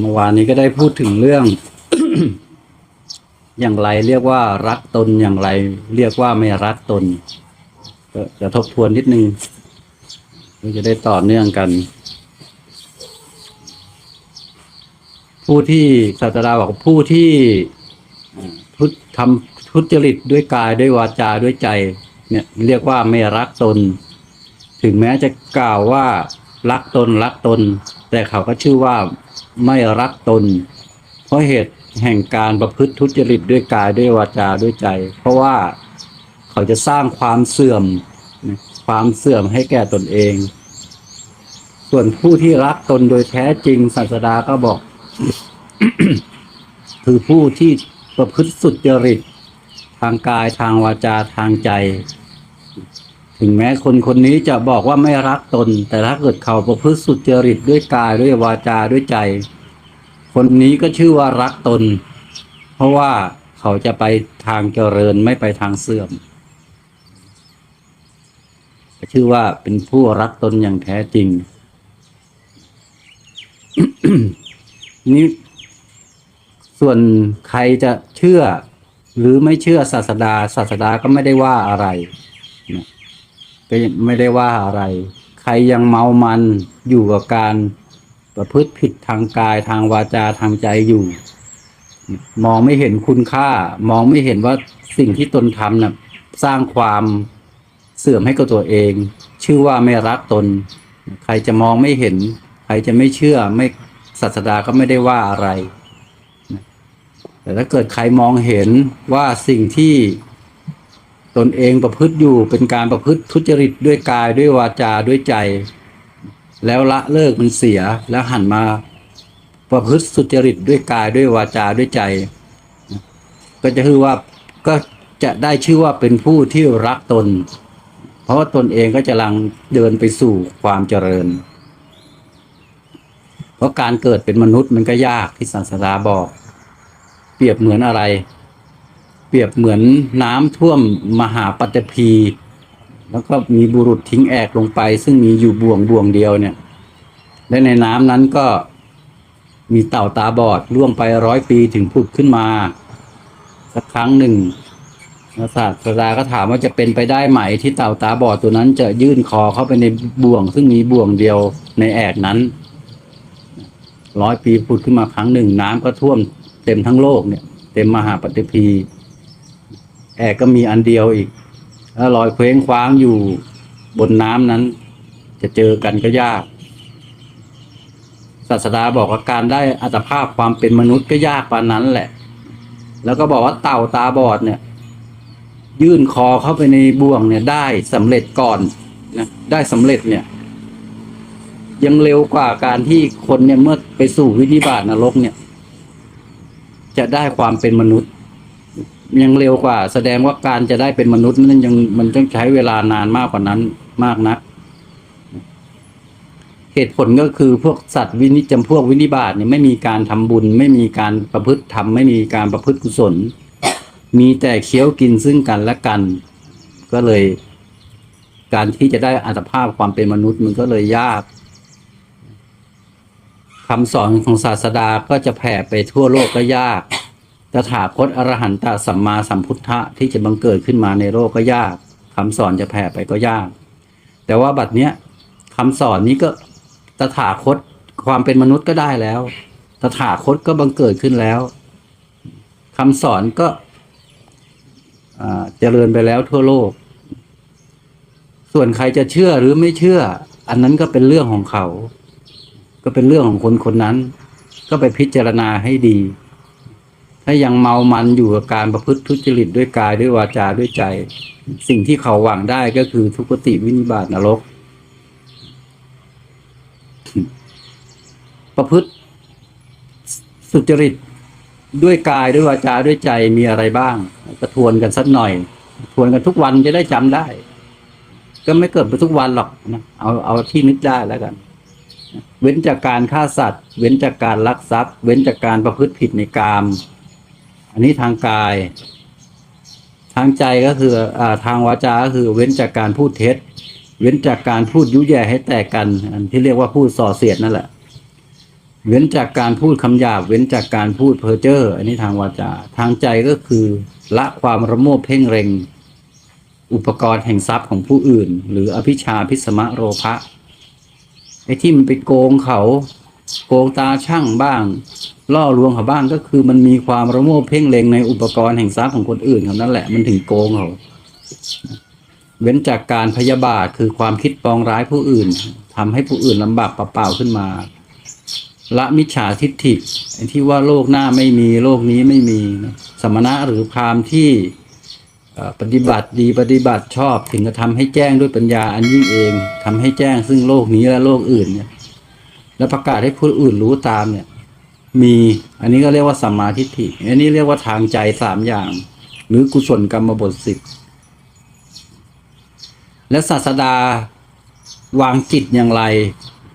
เมื่อวานนี้ก็ได้พูดถึงเรื่อง อย่างไรเรียกว่ารักตนอย่างไร เรียกว่าไม่รักตนก็จะทบทวนนิดนึงเพื่อจะได้ต่อเนื่องกัน ผู้ที่ศาสดาบอกผู้ที่ทุทำทุจริตด้วยกายด้วยวาจาด้วยใจ เนี่ย เรียกว่าไม่รักตน ถึงแม้จะกล่าวว่า รักตนรักตน แต่เขาก็ชื่อว่าไม่รักตน เพราะเหตุแห่งการประพฤติทุจริตด้วยกายด้วยวาจาด้วยใจ เพราะว่าเขาจะสร้างความเสื่อมความเสื่อมให้แก่ตนเอง ส่วนผู้ที่รักตนโดยแท้จริงศาสดาก็บอก คือผู้ที่ประพฤติสุจริต ทางกายทางวาจาทางใจ ถึงแม้คนคนนี้จะบอกว่าไม่รักตน แต่ถ้าเกิดเขาประพฤติสุจริตด้วยกายด้วยวาจาด้วยใจ คนนี้ก็ชื่อว่ารักตน เพราะว่าเขาจะไปทางเจริญไม่ไปทางเสื่อม ชื่อว่าเป็นผู้รักตนอย่างแท้จริง นี่ส่วนใครจะเชื่อหรือไม่เชื่อศาสดาศาสดาก็ไม่ได้ว่าอะไร ก็ไม่ได้ว่าอะไร ใครยังเมามันอยู่กับการประพฤติผิดทางกายทางวาจาทางใจอยู่ มองไม่เห็นคุณค่า มองไม่เห็นว่าสิ่งที่ตนทำน่ะสร้างความเสื่อมให้กับตัวเอง ชื่อว่าไม่รักตน ใครจะมองไม่เห็น ใครจะไม่เชื่อไม่ศาสดาก็ไม่ได้ว่าอะไร แต่ถ้าเกิดใครมองเห็นว่าสิ่งที่ ตนเองประพฤติอยู่เป็นการประพฤติทุจริตด้วยกายด้วยวาจาด้วยใจ แล้วละเลิกมันเสียแล้วหันมาประพฤติสุจริตด้วยกายด้วยวาจาด้วยใจ ก็จะคือว่าก็จะได้ชื่อว่าเป็นผู้ที่รักตน เพราะว่าตนเองก็จะลังเดินไปสู่ความเจริญ เพราะการเกิดเป็นมนุษย์มันก็ยากที่ศาสดาบอก เปรียบเหมือนอะไร เปรียบเหมือนน้ำท่วมมหาปัตตภีแล้วก็มีบุรุษทิ้งแอกลงไป ซึ่งมีอยู่บ่วงบ่วงเดียวเนี่ย และในน้ำนั้นก็มีเต่าตาบอดล่วงไปร้อยปีถึงผุดขึ้นมา สักครั้งหนึ่งแล้วศาสตราก็ถามว่าจะเป็นไปได้ไหมที่เต่าตาบอดตัวนั้นจะยื่นคอเข้าไปในบ่วง ซึ่งมีบ่วงเดียวในแอกนั้นร้อยปีผุดขึ้นมาครั้งหนึ่ง น้ำก็ท่วมเต็มทั้งโลกเนี่ย เต็มมหาปฏิพี แอกก็มีอันเดียวอีกแล้วลอยเคว้งคว้างอยู่บนน้ำนั้น จะเจอกันก็ยากศาสดาบอกว่าการได้อัตภาพความเป็นมนุษย์ก็ยากปานนั้นแหละ แล้วก็บอกว่าเต่าตาบอดเนี่ย ยื่นคอเข้าไปในบ่วงเนี่ย ได้สำเร็จก่อนนะได้สำเร็จเนี่ย ยังเร็วกว่าการที่คนเนี่ยเมื่อไปสู่วินิบาตนรกเนี่ย จะได้ความเป็นมนุษย์ ยังเร็วกว่า แสดงว่าการจะได้เป็นมนุษย์นั้นยังมันต้องใช้เวลานานมากกว่านั้นมากนัก เหตุผลก็คือพวกสัตว์วินิจจำพวกวินิบาตเนี่ยไม่มีการทำบุญ ไม่มีการประพฤติธรรมไม่มีการประพฤติกุศล มีแต่เคี้ยวกินซึ่งกันและกัน ก็เลย การที่จะได้อัตภาพความเป็นมนุษย์มันก็เลยยากคำสอนของศาสดาก็จะแผ่ไปทั่วโลกก็ยาก ตถาคตอรหันตสัมมาสัมพุทธะที่จะบังเกิดขึ้นมาในโลกก็ยากคำสอนจะแผ่ไปก็ยาก แต่ว่าบัดเนี้ยคำสอนนี้ก็ตถาคตความเป็นมนุษย์ก็ได้แล้ว ตถาคตก็บังเกิดขึ้นแล้วคำสอนก็เจริญไปแล้วทั่วโลก ส่วนใครจะเชื่อหรือไม่เชื่อ อันนั้นก็เป็นเรื่องของเขา ก็เป็นเรื่องของคนคนนั้น ก็ไปพิจารณาให้ดี ถ้ายังเมามันอยู่กับการประพฤติทุจริตด้วยกายด้วยวาจาด้วยใจ สิ่งที่เขาหวังได้ก็คือทุกขติวินิบาตนรก ประพฤติสุจริตด้วยกายด้วยวาจาด้วยใจมีอะไรบ้างก็ทวนกันสักหน่อย ทวนกันทุกวันจะได้จำได้ ก็ไม่เกิดไปทุกวันหรอกนะเอาเอาที่นึกได้แล้วกัน เว้นจากการฆ่าสัตว์ เว้นจากการลักทรัพย์ เว้นจากการประพฤติผิดในกาม อันนี้ทางกาย ทางใจก็คืออ่าทางวาจาก็คือเว้นจากการพูดเท็จ เว้นจากการพูดยุแย่ให้แตกกัน อันที่เรียกว่าพูดส่อเสียดนั่นแหละ เว้นจากการพูดคำหยาบ เว้นจากการพูดเพ้อเจ้อ อันนี้ทางวาจา ทางใจก็คือละความระโมบเพ่งเร็ง อุปกรณ์แห่งทรัพย์ของผู้อื่น หรืออภิชาพิสมะโรภะไอ้ที่มันไปโกงเขา โกงตาช่างบ้าง ล่อลวงเขาบ้างก็คือมันมีความระโมบเพ่งเล็งในอุปกรณ์แห่งทรัพย์ของคนอื่นเขานั่นแหละมันถึงโกงเขาเว้นจากการพยาบาทคือความคิดปองร้ายผู้อื่นทำให้ผู้อื่นลำบากเปล่าๆขึ้นมา ละมิจฉาทิฏฐิที่ว่าโลกหน้าไม่มีโลกนี้ไม่มีสมณะหรือพราหมณ์ที่ปฏิบัติดีปฏิบัติชอบ ถึงจะทำให้แจ้งด้วยปัญญาอันยิ่งเองทำให้แจ้งซึ่งโลกนี้และโลกอื่นเนี่ย และประกาศให้ผู้อื่นรู้ตามเนี่ย มีอันนี้ก็เรียกว่าสัมมาทิฏฐิอันนี้เรียกว่าทางใจสามอย่าง หรือกุศลกรรมบทสิบและศาสดาวางจิตอย่างไร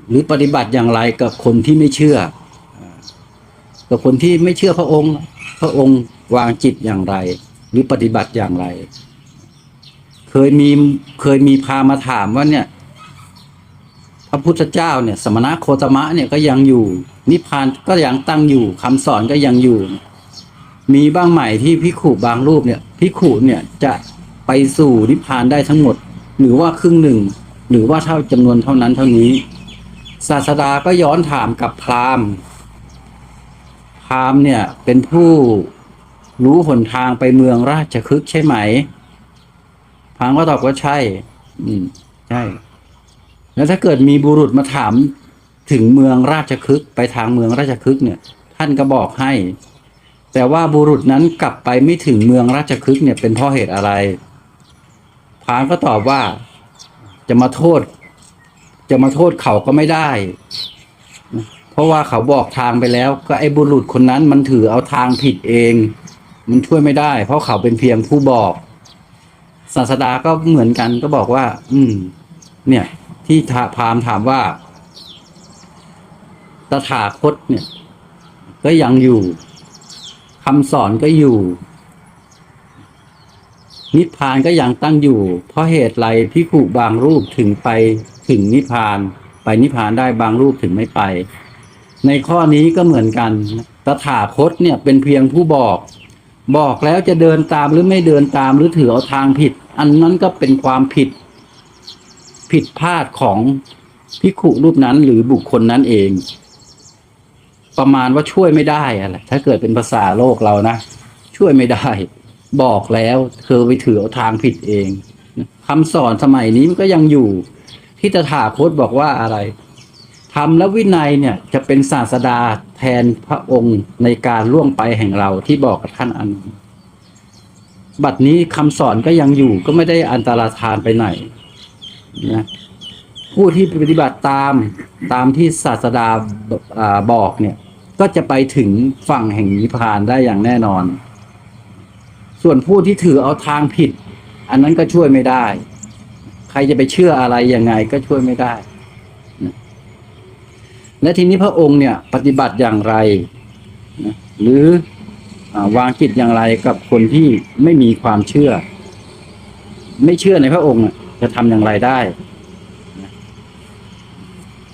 หรือปฏิบัติอย่างไรกับคนที่ไม่เชื่อ กับคนที่ไม่เชื่อพระองค์ พระองค์วางจิตอย่างไร หรือปฏิบัติอย่างไร เคยมีเคยมีพามาถามว่าเนี่ย พุทธเจ้าเนี่ยสมณะโคตมะเนี่ยก็ยังอยู่นิพพานก็ยังตั้งอยู่คำสอนก็ยังอยู่ มีบ้างใหม่ที่พิขุบางรูปเนี่ยพิขุเนี่ยจะไปสู่นิพพานได้ทั้งหมด หรือว่าครึ่งหนึ่ง หรือว่าเท่าจำนวนเท่านั้นเท่านี้ ศาสดาก็ย้อนถามกับพราหมณ์ พราหมณ์เนี่ยเป็นผู้รู้หนทางไปเมืองราชคฤห์ใช่ไหมพราหมณ์ก็ตอบว่าใช่ อืมใช่ แล้วถ้าเกิดมีบุรุษมาถามถึงเมืองราชคฤห์ไปทางเมืองราชคฤห์เนี่ย ท่านก็บอกให้ แต่ว่าบุรุษนั้นกลับไปไม่ถึงเมืองราชคฤห์เนี่ยเป็นเพราะเหตุอะไรพาหมณ์ก็ตอบว่าจะมาโทษ จะมาโทษเขาก็ไม่ได้ เพราะว่าเขาบอกทางไปแล้ว ก็ไอ้บุรุษคนนั้นมันถือเอาทางผิดเอง มันช่วยไม่ได้ เพราะเขาเป็นเพียงผู้บอกศาสดาก็เหมือนกันก็บอกว่า อืม เนี่ย ที่พราหมณ์ถามว่า ตถาคตเนี่ย ก็ยังอยู่คำสอนก็อยู่ นิพพานก็ยังตั้งอยู่ เพราะเหตุไรพิขุบางรูปถึงไปถึงนิพพาน ไปนิพพานได้บางรูปถึงไม่ไป ในข้อนี้ก็เหมือนกัน ตถาคตเนี่ยเป็นเพียงผู้บอก บอกแล้วจะเดินตามหรือไม่เดินตามหรือถือเอาทางผิด อันนั้นก็เป็นความผิด ผิดพลาดของพิขุรูปนั้นหรือบุคคลนั้นเอง ประมาณว่าช่วยไม่ได้อะไรถ้าเกิดเป็นภาษาโลกเรานะ ช่วยไม่ได้ บอกแล้วเธอไปถือเอาทางผิดเองคำสอนสมัยนี้มันก็ยังอยู่ ที่ตถาคตบอกว่าอะไรธรรมและวินัยเนี่ยจะเป็นศาสดาแทนพระองค์ในการล่วงไปแห่งเราที่บอกกับท่านอัน บัดนี้คำสอนก็ยังอยู่ก็ไม่ได้อันตรธานไปไหน นะผู้ที่ปฏิบัติตามตามที่ศาสดาอ่าบอกเนี่ย ก็จะไปถึงฝั่งแห่งนิพพานได้อย่างแน่นอน ส่วนผู้ที่ถือเอาทางผิด อันนั้นก็ช่วยไม่ได้ ใครจะไปเชื่ออะไรยังไงก็ช่วยไม่ได้นะและทีนี้พระองค์เนี่ย ปฏิบัติอย่างไรนะหรืออาวางจิตอย่างไรกับคนที่ไม่มีความเชื่อ ไม่เชื่อในพระองค์อะ จะทำอย่างไรได้นะ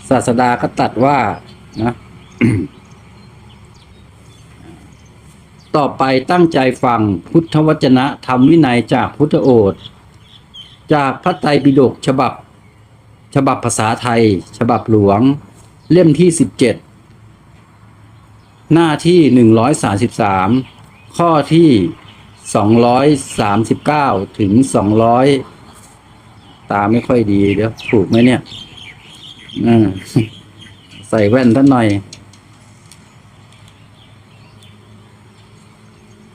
ศาสดาก็ตัดว่านะต่อไปตั้งใจฟังพุทธวจนะธรรมวินัยจากพุทธโอษจากพระไตรปิฎกฉบับ ฉบับภาษาไทย ฉบับหลวง เล่มที่สิบเจ็ดหน้าที่หนึ่งร้อยสาสิบสามข้อที่สองร้อยสามสิบเก้าถึงสองร้อย ตาไม่ค่อยดีเดี๋ยวถูกไหมเนี่ยอ่าใส่แว่นท่านหน่อย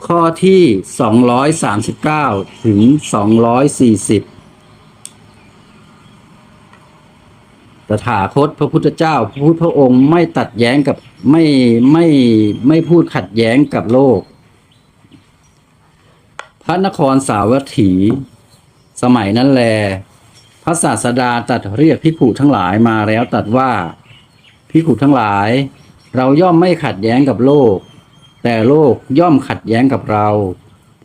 ข้อที่สองร้อยสามสิบเก้าถึงสองร้อยสี่สิบตถาคตพระพุทธเจ้าพระพุทธพระองค์ไม่ตัดแย้งกับไม่ไม่ไม่พูดขัดแย้งกับโลก พระนครสาวัตถี สมัยนั้นแล พระศาสดาตัดเรียกพิขุทั้งหลายมาแล้วตัดว่าพิขุทั้งหลาย เราย่อมไม่ขัดแย้งกับโลก แต่โลกย่อมขัดแย้งกับเรา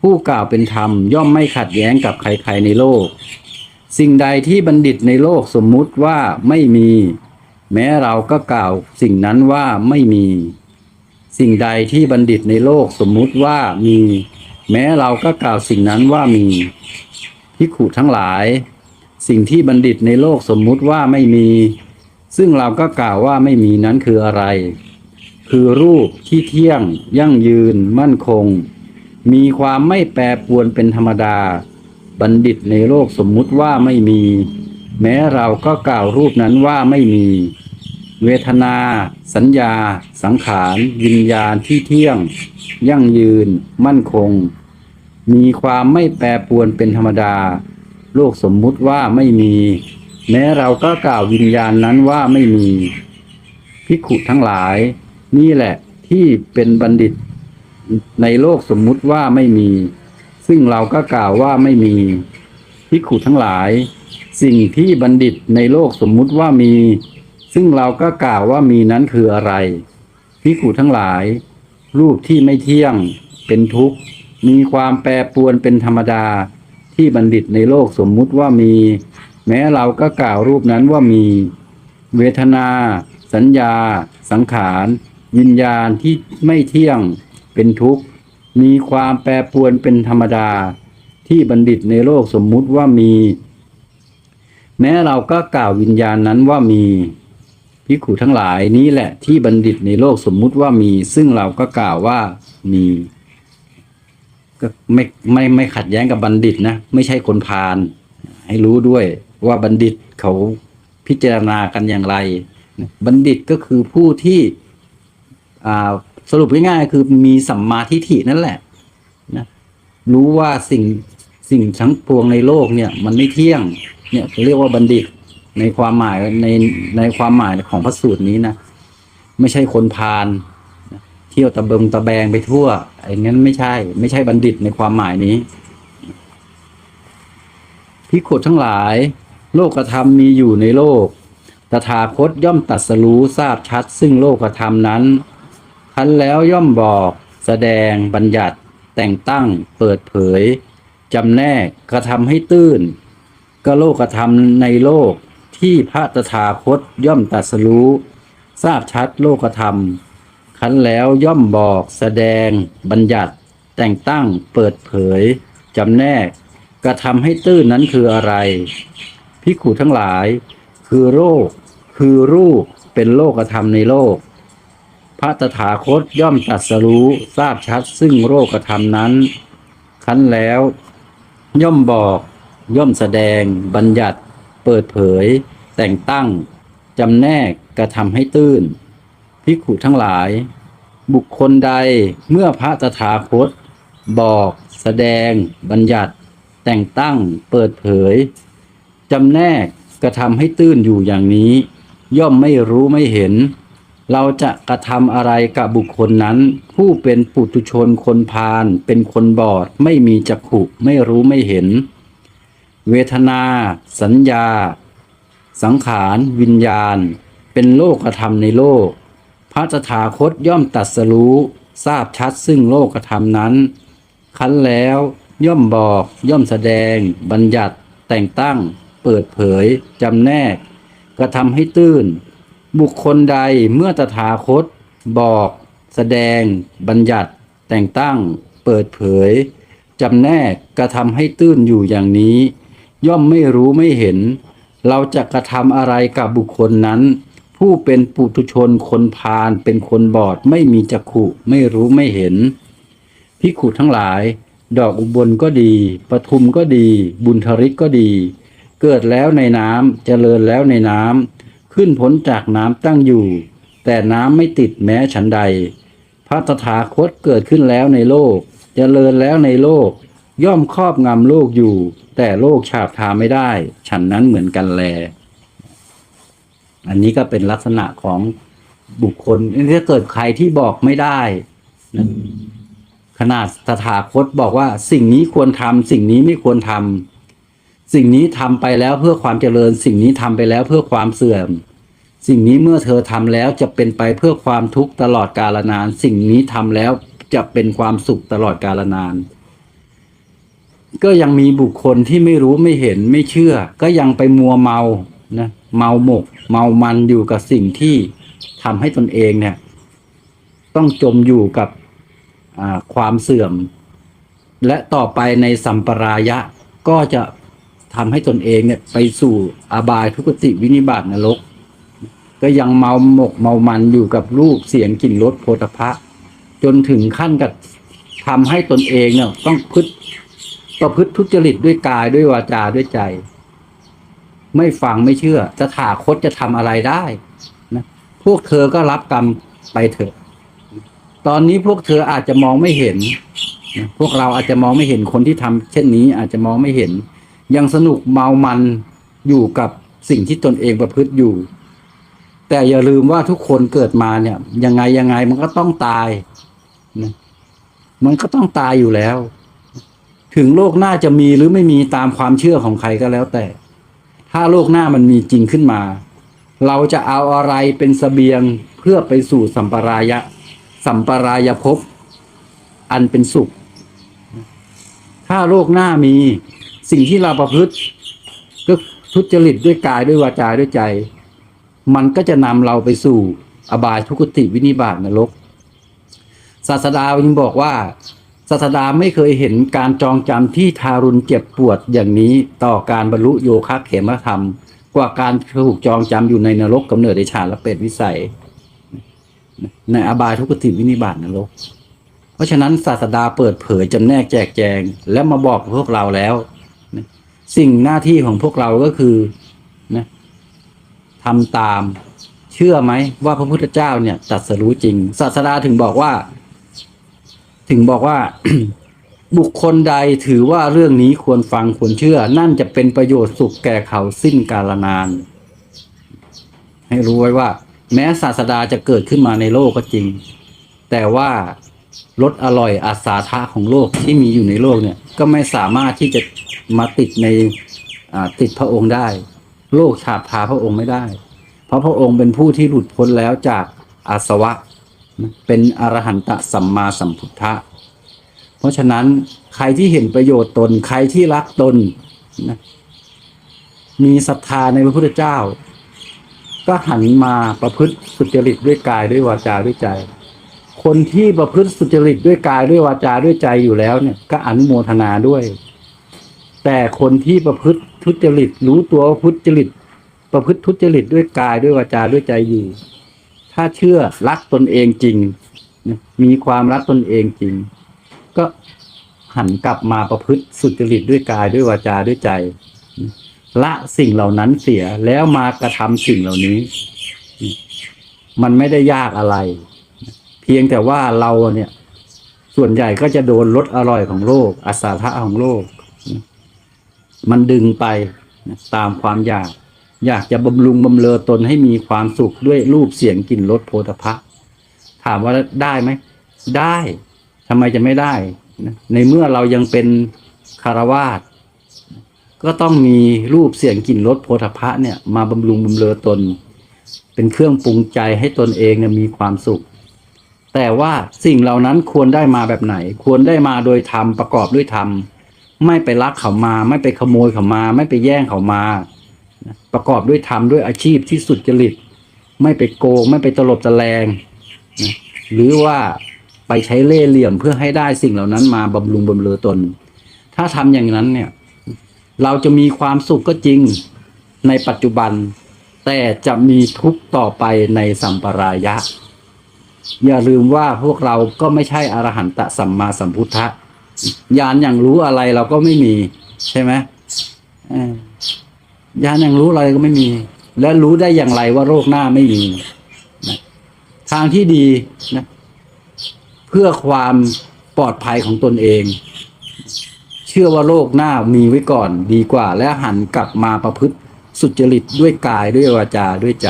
ผู้กล่าวเป็นธรรมย่อมไม่ขัดแย้งกับใครๆในโลก สิ่งใดที่บัณฑิตในโลกสมมุติว่าไม่มี แม้เราก็กล่าวสิ่งนั้นว่าไม่มี สิ่งใดที่บัณฑิตในโลกสมมุติว่ามี แม้เราก็กล่าวสิ่งนั้นว่ามีพิกขุทั้งหลาย สิ่งที่บัณฑิตในโลกสมมุติว่าไม่มี ซึ่งเราก็กล่าวว่าไม่มีนั้นคืออะไร คือรูปที่เที่ยง ยั่งยืน มั่นคง มีความไม่แปรปรวนเป็นธรรมดา บัณฑิตในโลกสมมุติว่าไม่มี แม้เราก็กล่าวรูปนั้นว่าไม่มี เวทนา สัญญา สังขาร วิญญาณที่เที่ยง ยั่งยืน มั่นคง มีความไม่แปรปรวนเป็นธรรมดา โลกสมมุติว่าไม่มี แม้เราก็กล่าววิญญาณนั้นว่าไม่มี ภิกขุทั้งหลาย นี่แหละที่เป็นบัณฑิต ในโลกสมมุติว่าไม่มี ซึ่งเราก็กล่าวว่าไม่มี ภิกขุทั้งหลาย สิ่งที่บัณฑิตในโลกสมมุติว่ามี ซึ่งเราก็กล่าวว่ามีนั้นคืออะไร ภิกขุทั้งหลาย รูปที่ไม่เที่ยง เป็นทุกข์ มีความแปรปรวนเป็นธรรมดา ที่บัณฑิตในโลกสมมุติว่ามี แม้เราก็กล่าวรูปนั้นว่ามี เวทนา สัญญา สังขาร วิญญาณที่ไม่เที่ยงเป็นทุกข์ มีความแปรปรวนเป็นธรรมดา ที่บัณฑิตในโลกสมมุติว่ามี แม้เราก็กล่าววิญญาณนั้นว่ามีพิกขุทั้งหลายนี้แหละที่บัณฑิตในโลกสมมุติว่ามี ซึ่งเราก็กล่าวว่ามี ก็ไม่ไม่ไม่ขัดแย้งกับบัณฑิตนะ ไม่ใช่คนพาลให้รู้ด้วยว่าบัณฑิตเขาพิจารณากันอย่างไร บัณฑิตก็คือผู้ที่สรุปง่ายๆคือมีสัมมาทิฏฐินั่นแหละนะรู้ว่าสิ่งสิ่งทั้งปวงในโลกเนี่ย มันไม่เที่ยง เนี่ยเรียกว่าบัณฑิตในความหมายในในความหมายของพระสูตรนี้นะ ไม่ใช่คนพาล ที่ยวตะเบิงตะแบงไปทั่วไอ้งั้นไม่ใช่ ไม่ใช่บัณฑิตในความหมายนี้พิกขุทั้งหลาย โลกธรรมมีอยู่ในโลก ตถาคตย่อมตรัสรู้ทราบชัด ซึ่งโลกธรรมนั้นคันแล้วย่อมบอกแสดงบัญญัติ แต่งตั้งเปิดเผยจำแนกกระทำให้ตื้น ก็โลกธรรมในโลกที่พระตถาคตย่อมตรัสรู้ ทราบชัดโลกธรรม คันแล้วย่อมบอกแสดง บัญญัติ แต่งตั้งเปิดเผยจำแนก กระทำให้ตื้นนั้นคืออะไรพิขุทั้งหลาย คือโรค คือรูปเป็นโลกธรรมในโลก พระตถาคตย่อมตรัสรู้ทราบชัดซึ่งโลกธรรมนั้น คันแล้ว ย่อมบอกย่อมแสดง บัญญัติ เปิดเผย แต่งตั้งจำแนกกระทำให้ตื้น ภิกขุทั้งหลาย บุคคลใดเมื่อพระตถาคต บอก แสดง บัญญัติ แต่งตั้งเปิดเผยจำแนกกระทำให้ตื้นอยู่อย่างนี้ ย่อมไม่รู้ไม่เห็น เราจะกระทำอะไรกับบุคคลนั้น ผู้เป็นปุถุชนคนพาลเป็นคนบอดไม่มีจักขุไม่รู้ไม่เห็น เวทนา สัญญา สังขาร วิญญาณ เป็นโลกธรรมในโลก พระตถาคตย่อมตรัสรู้ทราบชัดซึ่งโลกธรรมนั้น คันแล้วย่อมบอกย่อมแสดง บัญญัติ แต่งตั้ง เปิดเผย จำแนก กระทำให้ตื้นบุคคลใดเมื่อตถาคต บอก แสดง บัญญัติ แต่งตั้ง เปิดเผย จำแนกกระทำให้ตื้นอยู่อย่างนี้ ย่อมไม่รู้ไม่เห็น เราจะกระทำอะไรกับบุคคลนั้น ผู้เป็นปุถุชนคนพาลเป็นคนบอดไม่มีจักขุไม่รู้ไม่เห็นพิขุทั้งหลาย ดอกอุบลก็ดีปทุมก็ดี บุญทริกก็ดี เกิดแล้วในน้ำเจริญแล้วในน้ำขึ้นพ้นจากน้ำตั้งอยู่ แต่น้ำไม่ติดแม้ฉันใด พระตถาคตเกิดขึ้นแล้วในโลก เจริญแล้วในโลก ย่อมครอบงำโลกอยู่ แต่โลกฉาบทาไม่ได้ ฉันนั้นเหมือนกันแล อันนี้ก็เป็นลักษณะของบุคคลถ้าเกิดใครที่บอกไม่ได้นะขนาดตถาคตบอกว่า สิ่งนี้ควรทำสิ่งนี้ไม่ควรทำสิ่งนี้ทำไปแล้วเพื่อความเจริญ สิ่งนี้ทำไปแล้วเพื่อความเสื่อม สิ่งนี้เมื่อเธอทำแล้วจะเป็นไปเพื่อความทุกข์ตลอดกาลนาน สิ่งนี้ทำแล้วจะเป็นความสุขตลอดกาลนาน ก็ยังมีบุคคลที่ไม่รู้ไม่เห็นไม่เชื่อ ก็ยังไปมัวเมานะ เมาหมก เมามันอยู่กับสิ่งที่ทำให้ตนเองเนี่ย ต้องจมอยู่กับความเสื่อม และต่อไปในสัมปรายะก็จะทำให้ตนเองเนี่ยไปสู่อาบายทุกติวินิบาตนรก ก็ยังเมาหมกเมามันอยู่กับรูปเสียงกลิ่นรสโพธพะ จนถึงขั้นกับทำให้ตนเองเนี่ยต้องพึตประพฤติทุจริตด้วยกายด้วยวาจาด้วยใจ ไม่ฟังไม่เชื่อจะถาคตจะทำอะไรได้นะพวกเธอก็รับกรรมไปเถอะ ตอนนี้พวกเธออาจจะมองไม่เห็นนะพวกเราอาจจะมองไม่เห็นคนที่ทำเช่นนี้อาจจะมองไม่เห็น ยังสนุกเมามันอยู่กับสิ่งที่ตนเองประพฤติอยู่ แต่อย่าลืมว่าทุกคนเกิดมาเนี่ย ยังไงยังไงมันก็ต้องตายนะมันก็ต้องตายอยู่แล้ว ถึงโลกหน้าจะมีหรือไม่มีตามความเชื่อของใครก็แล้วแต่ ถ้าโลกหน้ามันมีจริงขึ้นมา เราจะเอาอะไรเป็นสเสบียงเพื่อไปสู่สัมปรายะ สัมปรายภพอันเป็นสุข ถ้าโลกหน้ามีสิ่งที่เราประพฤติก็ทุจริตด้วยกายด้วยวาจาด้วยใจ มันก็จะนำเราไปสู่อบายทุกติวินิบาตนรก ศาสดายังบอกว่า ศาสดาไม่เคยเห็นการจองจำที่ทารุณเจ็บปวดอย่างนี้ต่อการบรรลุโยคะเขมธรรม กว่าการถูกจองจำอยู่ในนรกกำเนิดในชาและเป็ดวิสัย ในอบายทุกติวินิบาตนรก เพราะฉะนั้นศาสดาเปิดเผยจำแนกแจกแจง และมาบอกพวกเราแล้ว สิ่งหน้าที่ของพวกเราก็คือนะทำตามเชื่อไหมว่าพระพุทธเจ้าเนี่ยตรัสรู้จริง ศาสดาถึงบอกว่า ถึงบอกว่า บุคคลใดถือว่าเรื่องนี้ควรฟังควรเชื่อ นั่นจะเป็นประโยชน์สุขแก่เขาสิ้นกาลนาน ให้รู้ไว้ว่า แม้ศาสดาจะเกิดขึ้นมาในโลกก็จริง แต่ว่ารสอร่อยอาสาทะของโลกที่มีอยู่ในโลกเนี่ย ก็ไม่สามารถที่จะมาติดในติดพระองค์ได้ โลกฉาบทาพระองค์ไม่ได้ เพราะพระองค์เป็นผู้ที่หลุดพ้นแล้วจากอาสวะ เป็นอรหันตสัมมาสัมพุทธะ เพราะฉะนั้นใครที่เห็นประโยชน์ตน ใครที่รักตนนะมีศรัทธาในพระพุทธเจ้า ก็หันมาประพฤติสุจริตด้วยกายด้วยวาจาด้วยใจ คนที่ประพฤติสุจริตด้วยกายด้วยวาจาด้วยใจอยู่แล้วเนี่ย ก็อนุโมทนาด้วย แต่คนที่ประพฤติทุจริต รู้ตัวว่าพุทธจริต ประพฤติทุจริตด้วยกายด้วยวาจาด้วยใจอยู่ ถ้าเชื่อรักตนเองจริง มีความรักตนเองจริง ก็หันกลับมาประพฤติสุจริตด้วยกายด้วยวาจาด้วยใจ ละสิ่งเหล่านั้นเสียแล้วมากระทำสิ่งเหล่านี้ มันไม่ได้ยากอะไร เพียงแต่ว่าเราเนี่ย ส่วนใหญ่ก็จะโดนรสอร่อยของโลกอาสาทะของโลก มันดึงไปตามความอยาก อยากจะบำรุงบำเรอตนให้มีความสุขด้วยรูปเสียงกลิ่นรสโพธพะถามว่าได้ไหม ได้ทำไมจะไม่ได้ ในเมื่อเรายังเป็นคารวาสก็ต้องมีรูปเสียงกลิ่นรสโพธพะเนี่ยมาบำรุงบำเรอตน เป็นเครื่องปรุงใจให้ตนเองเนี่ยมีความสุข แต่ว่าสิ่งเหล่านั้นควรได้มาแบบไหน ควรได้มาโดยธรรมประกอบด้วยธรรมไม่ไปลักเขามา ไม่ไปขโมยเขามา ไม่ไปแย่งเขามา ประกอบด้วยธรรมด้วยอาชีพที่สุดจริต ไม่ไปโกง ไม่ไปตลบตะแลงนะหรือว่าไปใช้เล่เหลี่ยมเพื่อให้ได้สิ่งเหล่านั้นมาบำรุงบำเรอตน ถ้าทำอย่างนั้นเนี่ย เราจะมีความสุขก็จริงในปัจจุบัน แต่จะมีทุกข์ต่อไปในสัมปรายะ อย่าลืมว่าพวกเราก็ไม่ใช่อรหันตสัมมาสัมพุทธะญาณอย่างรู้อะไรเราก็ไม่มีใช่ไหม เออญาณอย่างรู้อะไรก็ไม่มี และรู้ได้อย่างไรว่าโรคหน้าไม่มีนะทางที่ดีนะเพื่อความปลอดภัยของตนเอง เชื่อว่าโรคหน้ามีไว้ก่อนดีกว่า และหันกลับมาประพฤติสุจริตด้วยกายด้วยวาจาด้วยใจ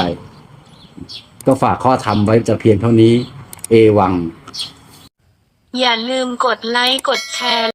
ก็ฝากข้อธรรมไว้จะเพียงเท่านี้ เอวัง อย่าลืมกดไลค์กดแชร์